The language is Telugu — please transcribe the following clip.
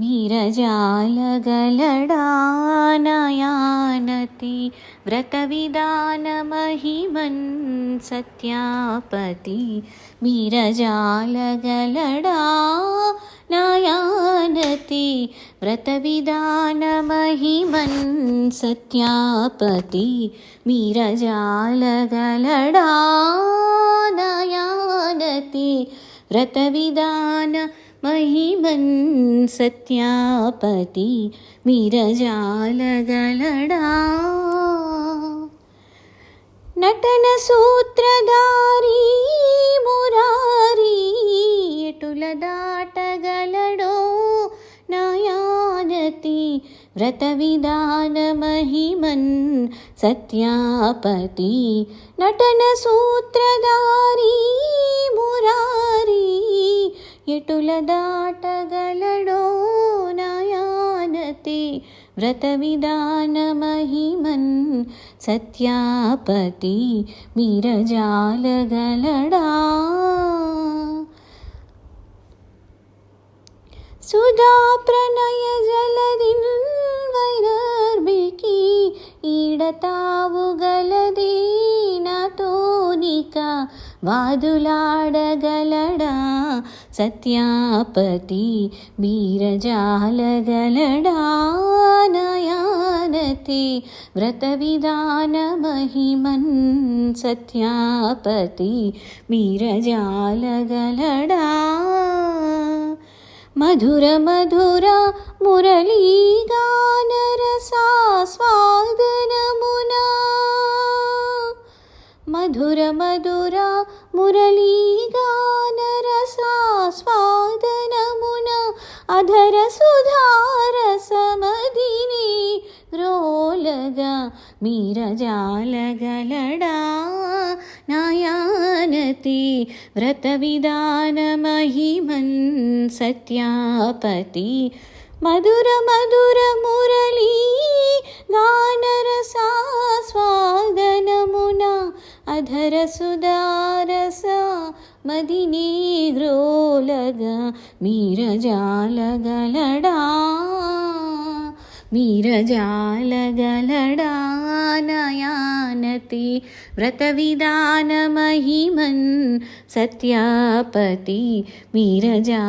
నీరజాలగలడానయానతి వ్రతవిధానమహిమన్ సత్యాపతి నీరజాలగలడా నయానతి వ్రతవిధానమహిమన్ సత్యాపతి మీరజాలగలడా నయానతి వ్రతవిధాన ಮಹಿಮನ್ ಸತ್ಯಾಪತಿ ವಿರಜಾಲಗಳಡಾ ನಟನ ಸೂತ್ರಧಾರಿ ಮುರಾರಿ ಎಟುಲದಾಟಗಳಡೋ ನಯಾನತಿ వ్రతవిధాన మహిమన్ సత్యాపతి నటన సూత్రధారీ మురారీ ఎటుల దాటగలడో నయానతి వ్రత విధాన మహిమన్ సత్యాపతి మిరజాలగలడా సుధా ప్రణయ జలదిన్ వైరర్బికి వాదులాడగలడా సత్యాపతి బీరజాలగలడా నయానతి వ్రత విధాన మహిమన్ సత్యాపతి మీరజాలగలడా మధుర మధుర మురళీగా మధుర మధుర మురళీగానరసాస్వాదనమున అధర సుధారసమదిని రోలగా మీరజాలగలడా? నాయానతి వ్రత విధాన మహిమన్ సత్యాపతి. మధుర మధుర అధర సుదారస మదిని గ్రోలగా మీరజాలగలడా మీరజాలగలడా నయానతి వ్రత విధాన మహిమన్ సత్యాపతి మీరజాలగలడా